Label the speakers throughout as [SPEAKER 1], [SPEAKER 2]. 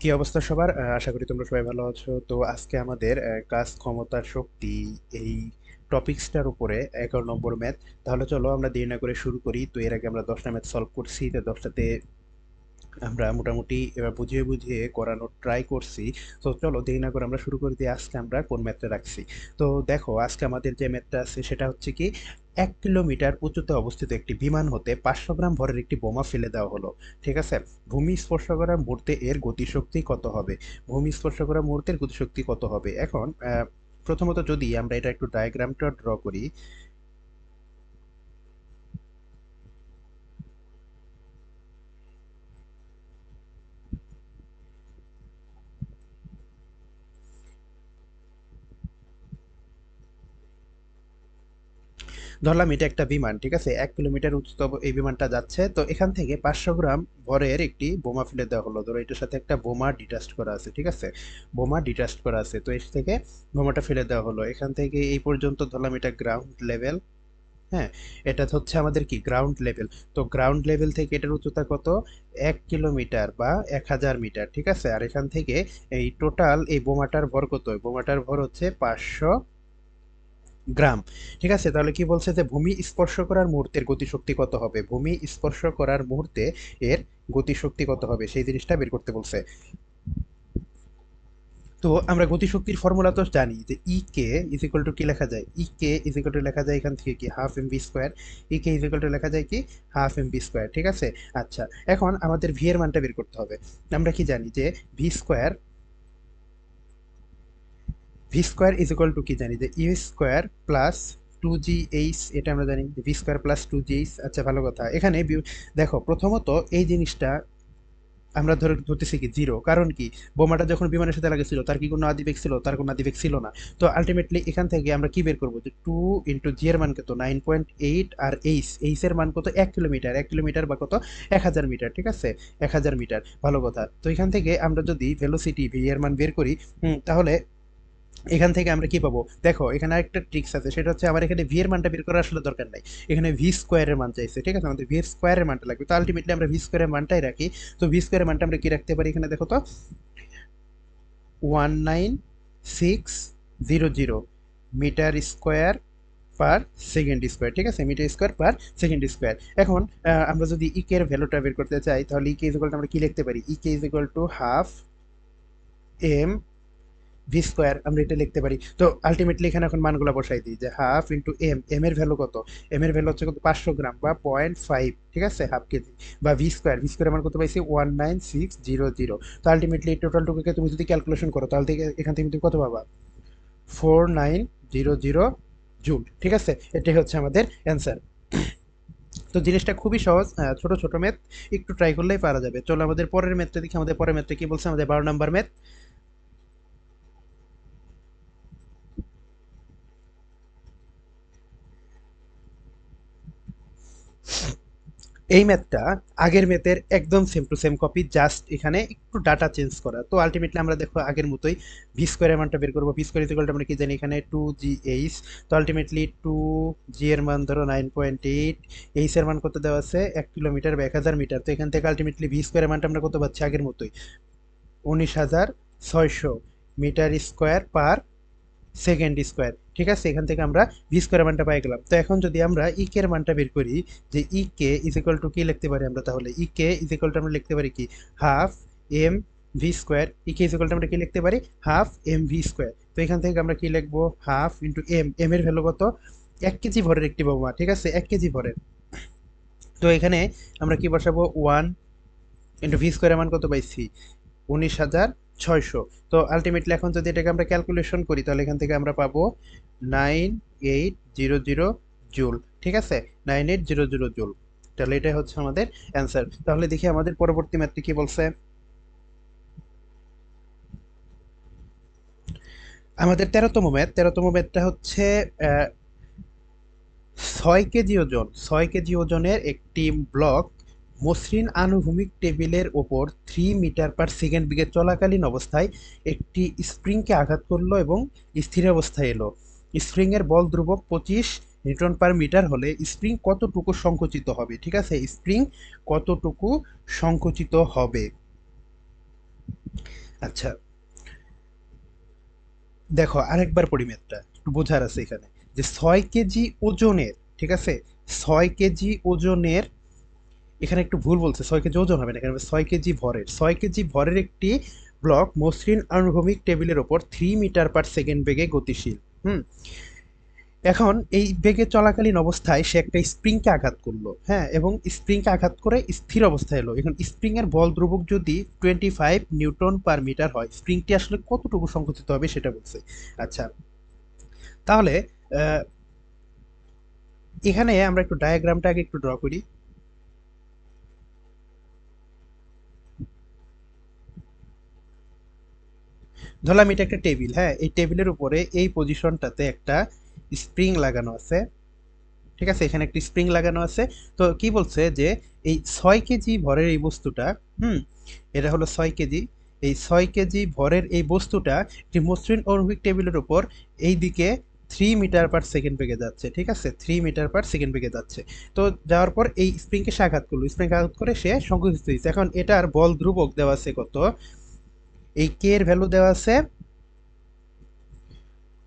[SPEAKER 1] কি অবস্থা সবার? আশা করি তোমরা সবাই ভালো আছো। তো আজকে আমাদের কাজ ক্ষমতার শক্তি এই টপিক্সটার উপরে এগারো নম্বর ম্যাথ তাহলে চলো আমরা দেরি না করে শুরু করি। তো এর আগে আমরা দশটা ম্যাথ সলভ করছি। তো দশটাতে আমরা মোটামুটি এবার বুঝিয়ে বুঝিয়ে করানোর ট্রাই করছি। তো চলো দেরি না করে আমরা শুরু করে দিই আজকে আমরা কোন ম্যাথটা রাখছি। তো দেখো, আজকে আমাদের যে ম্যাথটা আছে সেটা হচ্ছে কি, এক কিলোমিটার উঁচুতে অবস্থিত একটি বিমান হতে পাঁচশো গ্রাম ভরের একটি বোমা ফেলে দেওয়া হলো। ঠিক আছে? ভূমি স্পর্শ করা মুহূর্তে এর গতিশক্তি কত হবে? ভূমি স্পর্শ করা মুহূর্তের গতিশক্তি কত হবে? এখন প্রথমত যদি আমরা এটা একটু ডায়াগ্রামটা ড্র করি ধরলাম এটা একটা বিমান, ঠিক আছে? এক কিলোমিটার উচ্চতা এই বিমানটা যাচ্ছে। তো এখান থেকে পাঁচশো গ্রাম ভরের একটি বোমা ফেলে দেওয়া হলো। ধরো এটার সাথে একটা বোমা ডিটাস্ট করা আছে, ঠিক আছে? বোমা ডিটাস্ট করা আছে। তো এর থেকে বোমাটা ফেলে দেওয়া হলো। এখান থেকে এই পর্যন্ত ধরলাম এটা গ্রাউন্ড লেভেল হ্যাঁ? এটা হচ্ছে আমাদের কি? গ্রাউন্ড লেভেল তো গ্রাউন্ড লেভেল থেকে এটার উচ্চতা কত? এক কিলোমিটার বা এক হাজার মিটার, ঠিক আছে? আর এখান থেকে এই টোটাল এই বোমাটার ভর কত? বোমাটার ভর হচ্ছে পাঁচশো গ্রাম। ঠিক আছে, তাহলে কি বলছে যে ভূমি স্পর্শ করার মুহূর্তের গতিশক্তি কত হবে? ভূমি স্পর্শ করার মুহূর্তে এর গতিশক্তি কত হবে? সেই জিনিসটা বের করতে বলছে। তো আমরা গতিশক্তির ফর্মুলা তো জানি যে E K is equal to কি লেখা যায়? E K is equal to লেখা যায় এখান থেকে কি? Half M B square E K is equal to লেখা যায় কি? হাফ এম বি স্কোয়ার ঠিক আছে? আচ্ছা এখন আমাদের ভি এর মানটা বের করতে হবে। আমরা কি জানি যে V square V square is equal to কি জানি? যে U square plus two G H এটা আমরা জানি। V square plus two G H আচ্ছা ভালো কথা। এখানে দেখো, প্রথমত এই জিনিসটা আমরা ধরে ধরতেছি কি জিরো কারণ কি? বোমাটা যখন বিমানের সাথে লাগেছিল, তার কি কোনো আদিবেগ ছিল? তার কোনো আদিবেগ ছিল না। তো আলটিমেটলি এখান থেকে আমরা কি বের করব? যে টু ইন্টু জি এর মান কত? নাইন পয়েন্ট এইট আর এইচ এইচ এর মান কত? এক কিলোমিটার। এক কিলোমিটার বা কত? এক হাজার মিটার, ঠিক আছে? এক হাজার মিটার। ভালো কথা। তো এখান থেকে আমরা যদি ভেলোসিটি ভি এর মান বের করি তাহলে এখান থেকে আমরা কি পাবো? দেখো, এখানে আরেকটা ট্রিক্স আছে, সেটা হচ্ছে আমার এখানে ভি এর মানটা বের করার আসলে দরকার নাই। এখানে ভি স্কোয়ারের মান চাইছে, ঠিক আছে? আমাদের ভি স্কোয়ারের মানটা লাগবে। তো আলটিমেটলি আমরা ভি স্কোয়ারের মানটাই রাখি। তো ভি স্কোয়ারের মানটা আমরা কি রাখতে পারি এখানে, দেখো তো? One nine six zero zero metre square per second square ঠিক আছে? Metre square per second square এখন আমরা যদি ইকে এর ভ্যালুটা বের করতে চাই, তাহলে ইকে ইজ ইকুয়াল টু আমরা কি লিখতে পারি? E K is to half M V square আমরা এটা লিখতে পারি। তো আলটিমেটলি এখানে এখন মানগুলো বসাই দিই যে হাফ ইন্টু এম এম এর ভ্যালু কত? এম এর ভ্যালু হচ্ছে কত? পাঁচশো গ্রাম বা পয়েন্ট ফাইভ ঠিক আছে? হাফ কেজি বা ভি স্কোয়ার ভি স্কোয়ার আমার কত পাইছি? One nine six zero zero তো আলটিমেটলি টোটালটুকুকে তুমি যদি ক্যালকুলেশন করো, তাহলে থেকে এখান থেকে তুমি কত পাবা? Four nine zero zero joule ঠিক আছে? এটাই হচ্ছে আমাদের অ্যান্সার তো জিনিসটা খুবই সহজ ছোট ছোট ম্যাথ একটু ট্রাই করলেই পারা যাবে। চলো আমাদের পরের ম্যাথটা দেখি। আমাদের পরের ম্যাথটা কি বলছে? আমাদের বারো নম্বর ম্যাথ এই ম্যাথটা আগের ম্যাথের একদম same to same copy just এখানে একটু ডাটা চেঞ্জ করা। তো আলটিমেটলি আমরা দেখো আগের মতোই ভি স্কোয়ার মানটা বের করব। ভি স্কোয়ার ইকুয়ালটা আমরা কি জানি এখানে টু জি এইচ তো আলটিমেটলি টু জি এর মান ধরো নাইন পয়েন্ট এইট এইচ এর মান কত দেওয়া আছে? এক কিলোমিটার বা এক হাজার মিটার। তো এখান থেকে আলটিমেটলি ভি স্কোয়ার মানটা আমরা কত পাচ্ছি আগের মতোই? উনিশ হাজার ছয়শো metre square per second square ঠিক আছে? এখান থেকে আমরা ভি স্কোয়ারের মানটা পাই গেলাম। তো এখন যদি আমরা ই কে এর মানটা বের করি, যে E K is equal to কি লিখতে পারি আমরা তাহলে? E K is equal to আমরা লিখতে পারি কি? Half M V square E K is equal to আমরা কি লিখতে পারি? হাফ এম ভি স্কোয়ার তো এখান থেকে আমরা কি লিখব? হাফ ইন্টু এম এম এর ভ্যালু কত? এক কেজি ভরের একটি বোমা, ঠিক আছে? এক কেজি ভরের। তো এখানে আমরা কি বসাবো? ওয়ান ইন্টু ভি স্কোয়ারের মান কত পাইছি? উনিশ হাজার ছয়শো। তো আলটিমেটলি এখন যদি এটাকে আমরা ক্যালকুলেশন করি, তাহলে এখান থেকে আমরা পাবো nine eight zero zero joule ঠিক আছে? Nine eight zero zero joule তাহলে এটাই হচ্ছে আমাদের অ্যান্সার তাহলে দেখি আমাদের পরবর্তী ম্যাথটি কি বলছে? আমাদের তেরোতম ম্যাথ তেরোতম ম্যাথটা হচ্ছে ছয় কেজি ওজন, ছয় কেজি ওজনের একটি ব্লক মসৃণ আনুভূমিক টেবিলের ওপর থ্রি মিটার পার সেকেন্ড বেগে চলাকালীন অবস্থায় একটি স্প্রিংকে আঘাত করল এবং স্থির অবস্থায় এলো। স্প্রিংয়ের বল ধ্রুবক পঁচিশ নিউটন পার মিটার হলে স্প্রিং কতটুকু সংকুচিত হবে? ঠিক আছে? স্প্রিং কতটুকু সংকুচিত হবে? আচ্ছা। দেখো, আরেকবার পরিমেতটা একটু বোঝার আছে এখানে। যে ছয় কেজি ওজনের, ঠিক আছে? ছয় কেজি ওজনের এখানে একটু ভুল বলছে, ছয় কেজি ওজন হবে না, এখানে ছয় কেজি ভরের, ছয় কেজি ভরের একটি ব্লক মসৃণ আনুভূমিক টেবিলের ওপর থ্রি মিটার পার সেকেন্ড বেগে গতিশীল, হুম? এখন এই বেগে চলাকালীন অবস্থায় সে একটা স্প্রিংকে আঘাত করল হ্যাঁ? এবং স্প্রিংকে আঘাত করে স্থির অবস্থায় এলো। এখন স্প্রিং এর বল ধ্রুবক যদি twenty five newton per metre হয় স্প্রিংটি আসলে কতটুকু সংকুচিত হবে সেটা বলছে। আচ্ছা তাহলে এখানে আমরা একটু ডায়াগ্রামটা আগে একটু ড্র করি। ধরলাম এটা একটা টেবিল হ্যাঁ? এই টেবিলের উপরে এই পজিশনটাতে একটা স্প্রিং লাগানো আছে। ঠিক আছে? এখানে একটি স্প্রিং লাগানো আছে। তো কি বলছে যে এই ছয় কেজি ভরের এই বস্তুটা, হুম? এটা হলো ছয় কেজি। এই ছয় কেজি ভরের এই বস্তুটা একটি মসৃণ অনুভূমিক টেবিলের উপর এই দিকে থ্রি মিটার পার সেকেন্ড বেগে যাচ্ছে। ঠিক আছে? থ্রি মিটার পার সেকেন্ড বেগে যাচ্ছে। তো যাওয়ার পর এই স্প্রিংকে সে আঘাত করল। স্প্রিং আঘাত করে সে সংকুচিত হয়েছে। এখন এটার বল ধ্রুবক দেওয়া আছে কত? এই কে এর ভ্যালু দেওয়া আছে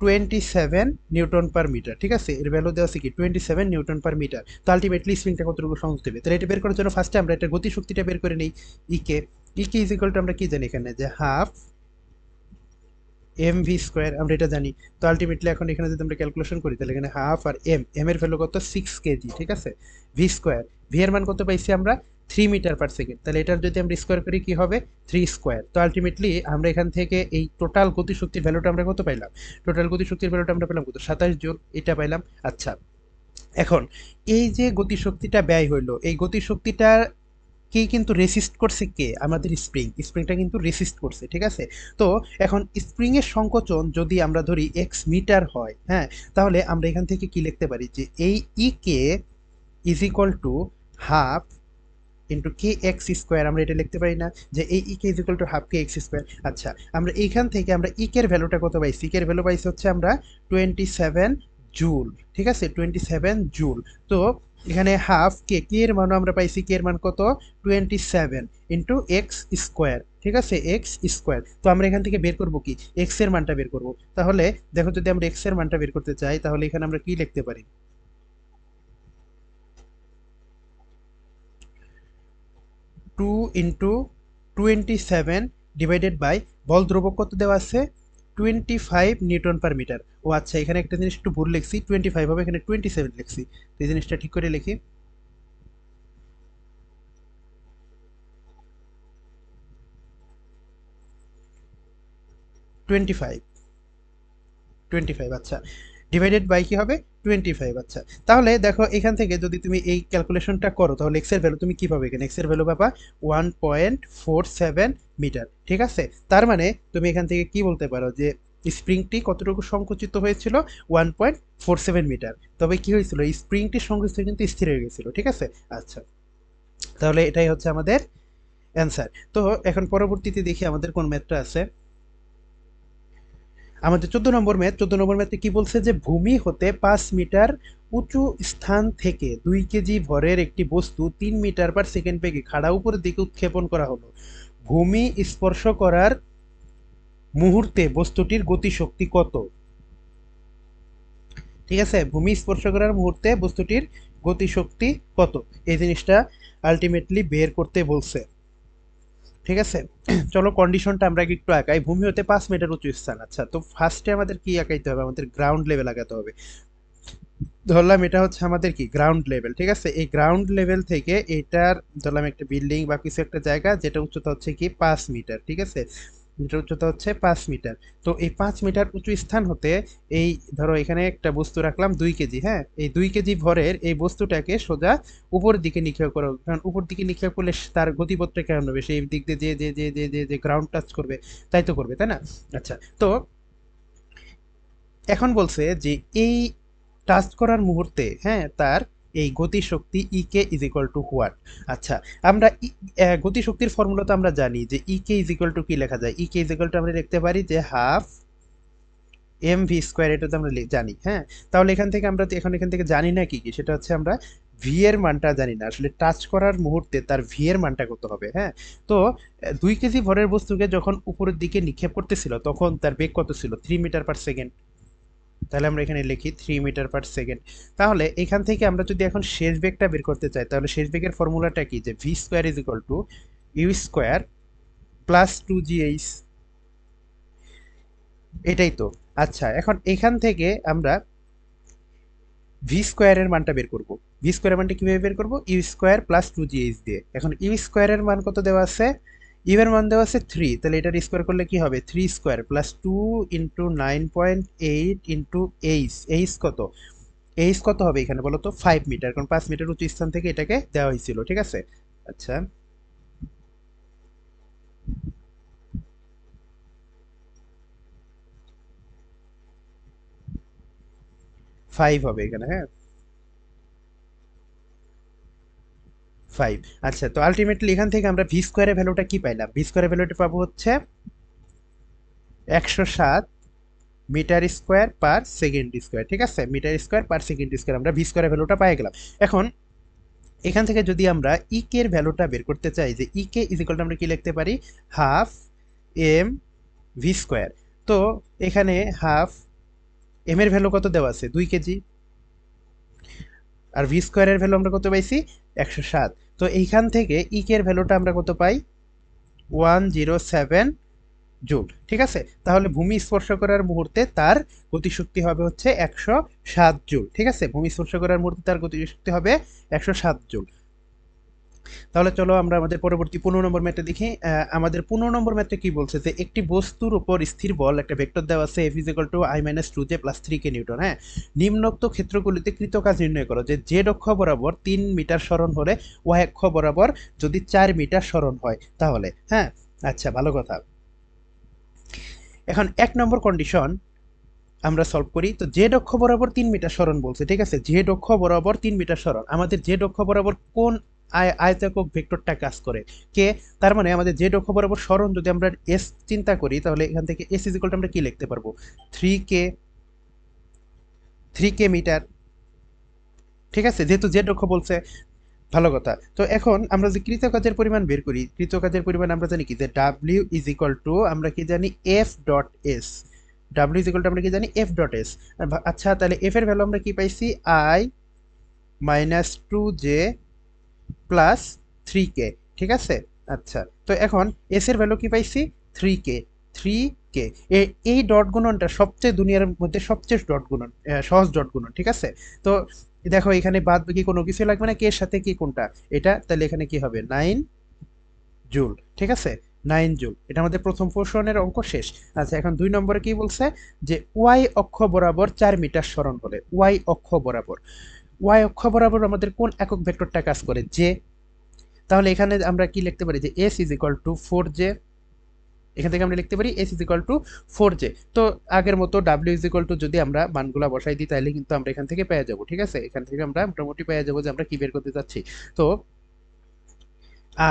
[SPEAKER 1] twenty seven newton per metre ঠিক আছে? এর ভ্যালু দেওয়া আছে কি? Twenty seven newton per metre তো আলটিমেটলি স্প্রিংটা কতটুকু সংযোগ দেবে? তাহলে এটা বের করার জন্য ফার্স্টে আমরা এটা গতি শক্তিটা বের করে নিই E K E K is equal to আমরা কি জানি এখানে? যে হাফ এম ভি স্কোয়ার আমরা এটা জানি। তো আলটিমেটলি এখন এখানে যদি আমরা ক্যালকুলেশন করি, তাহলে এখানে হাফ আর এম এম এর ভ্যালু কত? সিক্স কেজি ঠিক আছে? ভি স্কোয়ার ভি এর মান কত পাইছি আমরা? থ্রি মিটার পার সেকেন্ড তাহলে এটার যদি আমরা স্কোয়ার করি, কি হবে? থ্রি স্কোয়ার তো আলটিমেটলি আমরা এখান থেকে এই টোটাল গতিশক্তির ভ্যালুটা আমরা কত পাইলাম? টোটাল গতিশক্তির ভ্যালুটা আমরা পেলাম কত? সাতাশ জোর এটা পাইলাম আচ্ছা। এখন, এই যে গতিশক্তিটা ব্যয় হইল, এই গতিশক্তিটা কি কিন্তু রেসিস্ট করছে কে? আমাদের স্প্রিং স্প্রিংটা কিন্তু রেসিস্ট করছে, ঠিক আছে? তো এখন স্প্রিং এর সংকোচন যদি আমরা ধরি এক্স মিটার হয় হ্যাঁ? তাহলে আমরা এখান থেকে কি লিখতে পারি? যে এই E K is equal to half into K X square আমরা এটা লিখতে পারি না, যে এই E K is equal to half K X square আচ্ছা আমরা এইখান থেকে আমরা ই কের ভ্যালুটা কত পাইছি? কে এর ভ্যালু পাইছি হচ্ছে আমরা টোয়েন্টি সেভেন জুল ঠিক আছে? টোয়েন্টি সেভেন জুল তো এখানে হাফ কে কে এর মানও আমরা পাইছি কে এর মান কত? Twenty seven into X square ঠিক আছে? এক্স স্কোয়ার তো আমরা এখান থেকে বের করব কি? এক্সের মানটা বের করব। তাহলে দেখো যদি আমরা এক্সের মানটা বের করতে চাই, তাহলে এখানে আমরা কি লিখতে পারি? Two into twenty seven divided by বল ধ্রুবক কত দেওয়া আছে? Twenty five newton per metre ও আচ্ছা এখানে একটা জিনিস একটু ভুল লিখছি টোয়েন্টি ফাইভ হবে, এখানে টোয়েন্টি সেভেন লিখছি। তো এই জিনিসটা ঠিক করে লিখি। টোয়েন্টি ফাইভ টোয়েন্টি ফাইভ আচ্ছা। ডিভাইডেড বাই কি হবে? টোয়েন্টি ফাইভ আচ্ছা। তাহলে দেখো, এখান থেকে যদি তুমি এই ক্যালকুলেশনটা করো, তাহলে এক্সের ভ্যালু তুমি কী পাবে এখানে? এক্সের ভ্যালু পাবা one point four seven metre ঠিক আছে? তার মানে তুমি এখান থেকে কি বলতে পারো যে স্প্রিংটি কতটুকু সংকুচিত হয়েছিল? One point four seven metre তবে কী হয়েছিল? এই স্প্রিংটি সংকুচিত কিন্তু স্থির হয়ে গেছিল, ঠিক আছে? আচ্ছা। তাহলে এটাই হচ্ছে আমাদের অ্যান্সার তো এখন পরবর্তীতে দেখি আমাদের কোন ম্যাথটা আছে। আমাদের চোদ্দ নম্বর ম্যাথ, চোদ্দ নম্বর ম্যাথে কি বলছে যে ভূমি হতে পাঁচ মিটার উঁচু স্থান থেকে দুই কেজি ভরের একটি বস্তু তিন মিটার পার সেকেন্ড বেগে খাড়া উপরের দিকে উৎক্ষেপণ করা হলো। ভূমি স্পর্শ করার মুহূর্তে বস্তুটির গতিশক্তি কত? ঠিক আছে? ভূমি স্পর্শ করার মুহূর্তে বস্তুটির গতিশক্তি কত? এই জিনিসটা আলটিমেটলি বের করতে বলছে। ঠিক আছে? চলো কন্ডিশনটা আমরা একটু আঁকাই ভূমি হতে পাঁচ মিটার উঁচু স্থান। আচ্ছা তো ফার্স্টে আমাদের কি আঁকাইতে হবে? আমাদের গ্রাউন্ড লেভেল আঁকাতে হবে। ধরলাম এটা হচ্ছে আমাদের কি? গ্রাউন্ড লেভেল ঠিক আছে? এই গ্রাউন্ড লেভেল থেকে এটার, ধরলাম একটা বিল্ডিং বা কিছু একটা জায়গা, যেটা উচ্চতা হচ্ছে কি? পাঁচ মিটার ঠিক আছে? যেটা উচ্চতা হচ্ছে পাঁচ মিটার। তো এই পাঁচ মিটার উঁচু স্থান হতে এই ধরো এখানে একটা বস্তু রাখলাম দুই কেজি হ্যাঁ? এই দুই কেজি ভরের এই বস্তুটাকে সোজা উপর দিকে নিক্ষেপ করো। কারণ উপর দিকে নিক্ষেপ করলে তার গতিপথটা কেমন হবে? সেই দিক দিয়ে যে যে যে যে যে গ্রাউন্ড টাচ করবে, তাই তো করবে, তাই না? আচ্ছা তো এখন বলছে যে এই টাচ করার মুহূর্তে হ্যাঁ তার এই গতিশক্তি E K is equal to what আচ্ছা আমরা গতিশক্তির ফর্মুলা তো আমরা জানি যে E K is equal to কি লেখা যায়? E K is equal to আমরা লিখতে পারি যে হাফ এম ভি স্কোয়ার এটা তো আমরা জানি হ্যাঁ? তাহলে এখান থেকে আমরা এখন এখান থেকে জানি না কি কি, সেটা হচ্ছে আমরা ভি এর মানটা জানি না। আসলে টাচ করার মুহূর্তে তার ভি এর মানটা কত হবে হ্যাঁ? তো দুই কেজি ভরের বস্তুকে যখন উপরের দিকে নিক্ষেপ করতেছিল, তখন তার বেগ কত ছিল? থ্রি মিটার পার সেকেন্ড তাহলে আমরা এখানে লিখি থ্রি মিটার পার সেকেন্ড তাহলে এখান থেকে আমরা যদি এখন শেষ বেগটা বের করতে চাই, তাহলে শেষ বেগের ফর্মুলাটা কি? যে V square is equal to U square plus two G H এটাই তো। আচ্ছা এখন এখান থেকে আমরা ভি স্কোয়ারের মানটা বের করব। ভি স্কোয়ারের মানটা কীভাবে বের করব? U square plus two G H দিয়ে। এখন ইউ স্কোয়ারের মান কত দেওয়া আছে? এর মান দেওয়া আছে থ্রি তাহলে এটার স্কোয়ার করলে কি হবে? Three square plus two into nine point eight into H H কত? এইচ কত হবে এখানে বলো তো? ফাইভ মিটার কারণ পাঁচ মিটার উঁচু স্থান থেকে এটাকে দেওয়া হয়েছিল, ঠিক আছে? আচ্ছা। ফাইভ হবে এখানে হ্যাঁ? ফাইভ আচ্ছা তো আলটিমেটলি এখান থেকে আমরা ভি স্কোয়ারের ভ্যালুটা কি পাইলাম? ভি স্কোয়ারের ভ্যালুটা পাবো হচ্ছে একশো সাত metre square per second square ঠিক আছে? Metre square per second square আমরা ভি স্কোয়ারের ভ্যালুটা পাই গেলাম। এখন, এখান থেকে যদি আমরা ইকে এর ভ্যালুটা বের করতে চাই, যে ই ইকে ইজিকলটা আমরা কি লিখতে পারি? হাফ এম ভি স্কোয়ার তো এখানে হাফ এম এর ভ্যালু কত দেওয়া আছে? দুই কেজি। আর ভি স্কোয়ারের ভ্যালু আমরা কত পাইছি? একশো সাত। তো এইখান থেকে ইকের ভ্যালুটা আমরা কত পাই? ওয়ান জিরো সেভেন জুল ঠিক আছে? তাহলে ভূমি স্পর্শ করার মুহূর্তে তার গতিশক্তি হবে হচ্ছে একশো সাত জুল ঠিক আছে? ভূমি স্পর্শ করার মুহূর্তে তার গতিশক্তি হবে একশো সাত জুল তাহলে চলো আমরা আমাদের পরবর্তী পনেরো নম্বর ম্যাথে দেখি। আমাদের পনেরো নম্বর ম্যাথে কি বলছে যে একটি বস্তুর উপর স্থির বল একটা ভেক্টর দেওয়া আছে F equal to I minus two J plus three K newton হ্যাঁ? নিম্নোক্ত ক্ষেত্রগুলিতে কৃত কাজ নির্ণয় করো যে জেড অক্ষ বরাবর তিন মিটার সরণ হলে ওয়াই অক্ষ বরাবর যদি চার মিটার সরণ হয় তাহলে হ্যাঁ? আচ্ছা ভালো কথা। এখন এক নম্বর কন্ডিশন আমরা সলভ করি, তো জেড অক্ষ বরাবর তিন মিটার সরণ বলছে, ঠিক আছে? জেড অক্ষ বরাবর তিন মিটার সরণ, আমাদের জেড অক্ষ বরাবর কোন আয়তাকক ভেক্টরটা কাজ করে। কে? তার মানে আমাদের জেড অক্ষ বরাবর সরণ যদি আমরা এস চিন্তা করি, তাহলে এখান থেকে এস ইজিকলটা আমরা কি লিখতে পারব? Three K three K metre. ঠিক আছে? যেহেতু জেড অক্ষ বলছে, ভালো কথা। তো এখন আমরা যে কৃতকাজের পরিমাণ বের করি, কৃতকাজের পরিমাণ আমরা জানি কি? যে ডাব্লিউ ইজ ইকুয়াল টু আমরা কি জানি F dot S W is equal to আমরা কি জানি এফ ডট এস আচ্ছা তাহলে এফ এর ভ্যালু আমরা কি পাইছি? I minus two J plus three K ঠিক আছে? আচ্ছা তো এখন এস এর ভ্যালু কি পাইছি? থ্রি কে থ্রি কে এই ডট গুণনটা সবচেয়ে দুনিয়ার মধ্যে সবচেয়ে ডট গুণন সহজ ডট গুণন, ঠিক আছে? তো দেখো, এখানে বাদ বাকি কোনো কিছু লাগবে না কে সাথে কি কোনটা? এটা, তাহলে এখানে কি হবে? নাইন জুল ঠিক আছে? নাইন জুল এটা আমাদের প্রথম পোর্শনের অঙ্ক শেষ। আচ্ছা এখন দুই নম্বরে কি বলছে? যে ওয়াই অক্ষ বরাবর চার মিটার সরণ হলে ওয়াই অক্ষ বরাবর। ওয়াই অক্ষ বরাবর আমাদের কোন একক ভেক্টরটা কাজ করে? যে তাহলে এখানে আমরা কি লিখতে পারি? যে S is equal to four J এখান থেকে আমরা লিখতে পারি S is equal to four J তো আগের মতো ডাব্লিউ ইজ ইকুয়াল টু যদি আমরা মানগুলা বসাই দিই, তাহলে কিন্তু আমরা এখান থেকে পেয়ে যাব, ঠিক আছে? এখান থেকে আমরা মোটামুটি পেয়ে যাব যে আমরা কি বের করতে যাচ্ছি তো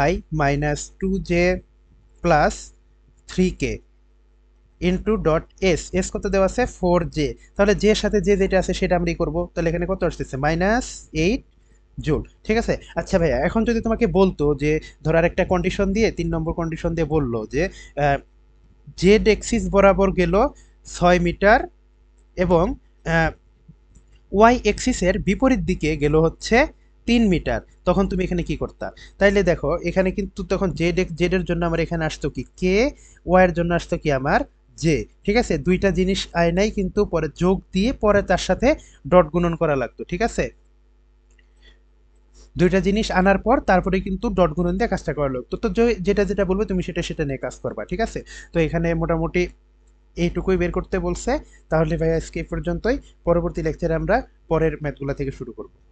[SPEAKER 1] I minus two J plus three K into dot S S কত দেওয়া আছে? ফোর জে তাহলে যে সাথে যে যেটা আছে, সেটা আমরাই করব। তাহলে এখানে কত আসতেছে? মাইনাস এইট জুল ঠিক আছে? আচ্ছা ভাইয়া, এখন যদি তোমাকে বলতো যে ধরার একটা কন্ডিশন দিয়ে, তিন নম্বর কন্ডিশন দিয়ে বলল যে জেড এক্সিস বরাবর গেল ছয় মিটার এবং ওয়াই এক্সিসের বিপরীত দিকে গেল হচ্ছে তিন মিটার। তখন তুমি এখানে কি করতা? তাইলে দেখো, এখানে কিন্তু তখন জেড এক্স জেড এর জন্য আমার এখানে আসতো কি? কে ওয়াই এর জন্য আসতো কি? আমার জে, ঠিক আছে? দুইটা জিনিস আয় নাই, কিন্তু পরে যোগ দিয়ে পরে তার সাথে ডট গুণন করা লাগতো, ঠিক আছে? দুইটা জিনিস আনার পর তারপরে কিন্তু ডট গুণন দিয়ে কাজটা করা লাগতো। তো যে- যেটা যেটা বলবে তুমি সেটা সেটা নিয়ে কাজ করবা, ঠিক আছে? তো এখানে মোটামুটি এইটুকুই বের করতে বলছে। তাহলে ভাই আজকে পর্যন্তই। পরবর্তী লেকচারে আমরা পরের ম্যাথগুলো থেকে শুরু করব।